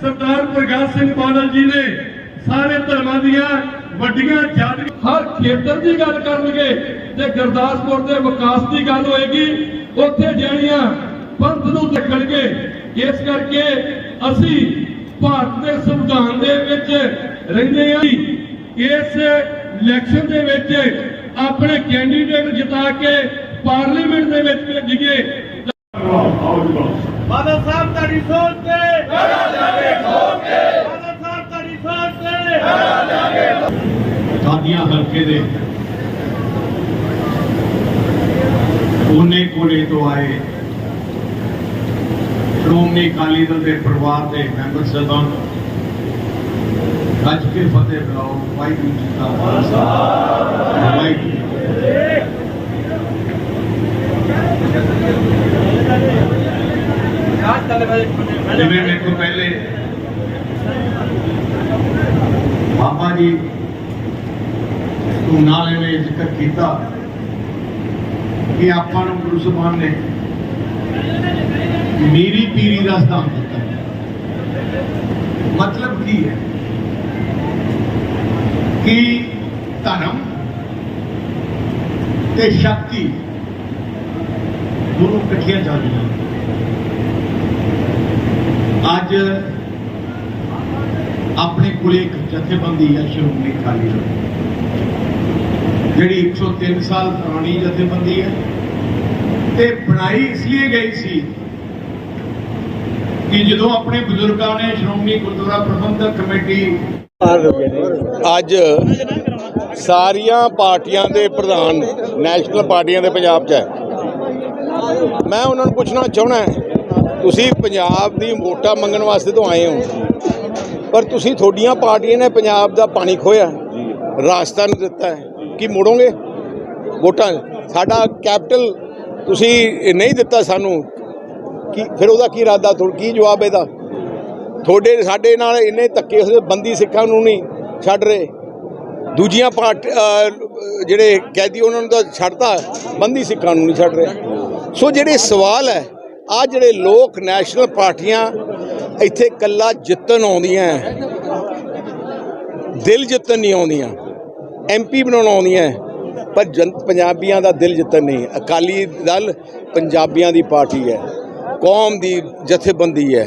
ਸਰਦਾਰ ਪ੍ਰਕਾਸ਼ ਸਿੰਘ ਬਾਦਲ ਜੀ ਨੇ ਸਾਰੇ ਧਰਮਾਂ ਦੀਆਂ ਵੱਡੀਆਂ ਜੱਜ ਹਰ ਖੇਤਰ ਦੀ ਗੱਲ ਕਰਨਗੇ ਤੇ ਗੁਰਦਾਸਪੁਰ ਦੇ ਵਿਕਾਸ ਦੀ ਗੱਲ ਹੋਏਗੀ, ਉੱਥੇ ਜਿਹੜੀਆਂ ਪੰਥ ਨੂੰ ਦੇਖਣਗੇ, ਇਸ ਕਰਕੇ ਅਸੀਂ ਭਾਰਤ ਦੇ ਸੰਵਿਧਾਨ ਦੇ ਵਿੱਚ ਰਹਿੰਦੇ ਹਾਂ। ਇਸ ਇਲੈਕਸ਼ਨ ਦੇ ਵਿੱਚ ਆਪਣੇ ਕੈਂਡੀਡੇਟ ਜਿਤਾ ਕੇ ਪਾਰਲੀਮੈਂਟ ਦੇ ਵਿੱਚ ਭੇਜੀਏ। ਬਾਦਲ ਸਾਹਿਬ, ਤੁਹਾਡੀ ਸੋਚ ਤੇ ਲੜਾ ਜਾਗੇ ਖੋਲ ਕੇ ਬਾਦਲ ਸਾਹਿਬ ਤੁਹਾਡੀ ਸੋਚ ਤੇ ਸਾਡੀਆਂ ਹਲਕੇ ਦੇ ਕੋਨੇ ਕੋਨੇ ਤੋਂ ਆਏ ਸ਼੍ਰੋਮਣੀ ਅਕਾਲੀ ਦਲ ਦੇ ਪਰਿਵਾਰ ਦੇ ਮੈਂਬਰ ਸਾਹਿਬਾਨ ਗੱਜ ਕੇ ਫਤਿਹ ਬੁਲਾਓ ਵਾਹਿਗੁਰੂ ਜੀ ਕਾ ਖਾਲਸਾ ਵਾਹਿਗੁਰੂ ਜੀ ਕੀ ਫਤਿਹ। ਜਿਵੇਂ ਮੇਰੇ ਤੋਂ ਪਹਿਲੇ ਬਾਬਾ ਜੀ ਧੂਨਾ ਵਾਲੇ ਜ਼ਿਕਰ ਕੀਤਾ ਕਿ ਆਪਾਂ ਨੂੰ ਗੁਰੂ ਸਾਹਿਬਾਨ ਨੇ ਮੀਰੀ ਪੀਰੀ ਦਾ ਸਥਾਨ ਦਿੱਤਾ। ਮਤਲਬ ਕੀ ਹੈ? ਕਿ ਧਰਮ ਤੇ ਸ਼ਕਤੀ ਦੋਨੋਂ ਇਕੱਠੀਆਂ ਜਾਂਦੀਆਂ ਅੱਜ ਆਪਣੇ ਕੋਲੇ ਇੱਕ ਜਥੇਬੰਦੀ ਹੈ ਸ਼੍ਰੋਮਣੀ ਅਕਾਲੀ ਦਲ ਜਿਹੜੀ 103 ਸਾਲ ਪੁਰਾਣੀ ਜਥੇਬੰਦੀ ਹੈ। ਤੇ ਬਣਾਈ ਇਸ ਲਈ ਗਈ ਸੀ ਕਿ ਜਦੋਂ ਆਪਣੇ ਬਜ਼ੁਰਗਾਂ ਨੇ ਸ਼੍ਰੋਮਣੀ ਗੁਰਦੁਆਰਾ ਪ੍ਰਬੰਧਕ ਕਮੇਟੀ ਅੱਜ ਸਾਰੀਆਂ ਪਾਰਟੀਆਂ ਦੇ ਪ੍ਰਧਾਨ ਨੈਸ਼ਨਲ ਪਾਰਟੀਆਂ ਦੇ ਪੰਜਾਬ 'ਚ ਹੈ। ਮੈਂ ਉਹਨਾਂ ਨੂੰ ਪੁੱਛਣਾ ਚਾਹਣਾ ਤੁਸੀਂ ਪੰਜਾਬ ਦੀ ਵੋਟਾਂ ਮੰਗਣ ਵਾਸਤੇ ਤੋਂ ਆਏ ਹੋ, ਪਰ ਤੁਸੀਂ ਤੁਹਾਡੀਆਂ ਪਾਰਟੀਆਂ ਨੇ ਪੰਜਾਬ ਦਾ ਪਾਣੀ ਖੋਇਆ ਰਾਸਤਾ ਨਹੀਂ ਦਿੱਤਾ ਹੈ। ਕੀ ਮੋੜੋਗੇ? ਵੋਟਾਂ ਸਾਡਾ ਕੈਪੀਟਲ ਤੁਸੀਂ ਨਹੀਂ ਦਿੱਤਾ ਸਾਨੂੰ। ਕੀ ਫਿਰ ਉਹਦਾ ਕੀ ਇਰਾਦਾ? ਤੁਹਾਡਾ ਕੀ ਜਵਾਬ ਇਹਦਾ? ਤੁਹਾਡੇ, ਸਾਡੇ ਨਾਲ ਇੰਨੇ ਧੱਕੇ ਹੋਏ ਬੰਦੀ ਸਿੱਖਾਂ ਨੂੰ ਨਹੀਂ ਛੱਡ ਰਹੇ। ਦੂਜੀਆਂ ਪਾਰਟ ਜਿਹੜੇ ਕੈਦੀ ਉਹਨਾਂ ਨੂੰ ਤਾਂ ਛੱਡਤਾ, ਬੰਦੀ ਸਿੱਖਾਂ ਨੂੰ ਨਹੀਂ ਛੱਡ ਰਹੇ। ਸੋ ਜਿਹੜੇ ਸਵਾਲ ਹੈ ਆ ਜਿਹੜੇ ਲੋਕ ਨੈਸ਼ਨਲ ਪਾਰਟੀਆਂ ਇੱਥੇ ਕੱਲਾ ਜਿੱਤਣ ਆਉਂਦੀਆਂ, ਦਿਲ ਜਿੱਤਣ ਨਹੀਂ ਆਉਂਦੀਆਂ। ਐਮਪੀ ਬਣਾਉਣ ਆਉਂਦੀਆਂ। ਪਰ ਜਨ ਪੰਜਾਬੀਆਂ ਦਾ ਦਿਲ ਜਿੱਤਣ ਨਹੀਂ। ਅਕਾਲੀ ਦਲ ਪੰਜਾਬੀਆਂ ਦੀ ਪਾਰਟੀ ਹੈ। ਕੌਮ ਦੀ ਜਥੇਬੰਦੀ ਹੈ।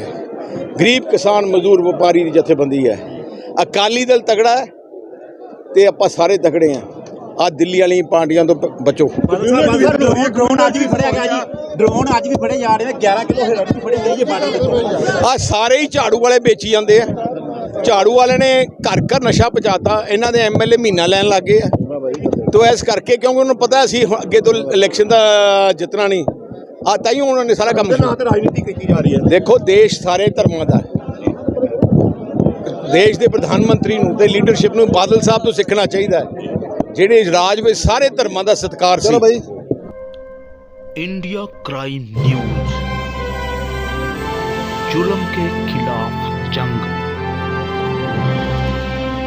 ਗਰੀਬ ਕਿਸਾਨ ਮਜ਼ਦੂਰ ਵਪਾਰੀ ਦੀ ਜਥੇਬੰਦੀ ਹੈ। ਅਕਾਲੀ ਦਲ ਤਗੜਾ ਹੈ ਤੇ ਆਪਾਂ ਸਾਰੇ ਤਗੜੇ ਆ ਆ ਦਿੱਲੀ ਵਾਲੀਆਂ ਪਾਰਟੀਆਂ ਤੋਂ ਬਚੋ। ਡਰੋਨ ਅੱਜ ਵੀ ਫੜਿਆ ਗਿਆ ਜੀ। ਡਰੋਨ ਅੱਜ ਵੀ ਫੜੇ ਜਾ ਰਹੇ ਨੇ। 11 ਕਿਲੋ ਹੈਰੋਇਨ ਵੀ ਫੜੀ ਗਈ ਜੀ ਵਿੱਚ ਆ ਸਾਰੇ ਹੀ ਝਾੜੂ ਵਾਲੇ ਵੇਚੀ ਜਾਂਦੇ ਆ। ਝਾੜੂ ਵਾਲੇ ਨੇ ਘਰ ਘਰ ਨਸ਼ਾ ਪਹੁੰਚਾਤਾ ਇਹਨਾਂ ਦੇ ਐਮਐਲਏ ਮਹੀਨਾ ਲੈਣ ਲੱਗੇ ਆ ਤੋ ਇਸ ਕਰਕੇ ਕਿਉਂਕਿ ਉਹਨੂੰ ਪਤਾ ਸੀ ਹੁਣ ਅੱਗੇ ਤੋਂ ਇਲੈਕਸ਼ਨ ਦਾ ਜਿੱਤਣਾ ਨਹੀਂ ਆ ਤਾਂ ਹੀ ਉਹਨਾਂ ਨੇ ਸਾਰਾ ਕੰਮ ਸ਼ੁਰੂ ਤੇ ਰਾਜਨੀਤੀ ਕੀਤੀ ਜਾ ਰਹੀ ਹੈ ਦੇਖੋ ਦੇਸ਼ ਸਾਰੇ ਧਰਮਾਂ ਦਾ ਹੈ। ਦੇਸ਼ ਦੇ ਪ੍ਰਧਾਨ ਮੰਤਰੀ ਨੂੰ ਤੇ ਲੀਡਰਸ਼ਿਪ ਨੂੰ ਬਾਦਲ ਸਾਹਿਬ ਤੋਂ ਸਿੱਖਣਾ ਚਾਹੀਦਾ ਹੈ ਜਿਹੜੇ ਰਾਜ ਵਿੱਚ ਸਾਰੇ ਧਰਮਾਂ ਦਾ ਸਤਿਕਾਰ ਸੀ इंडिया क्राइम न्यूज जुल्म के खिलाफ जंग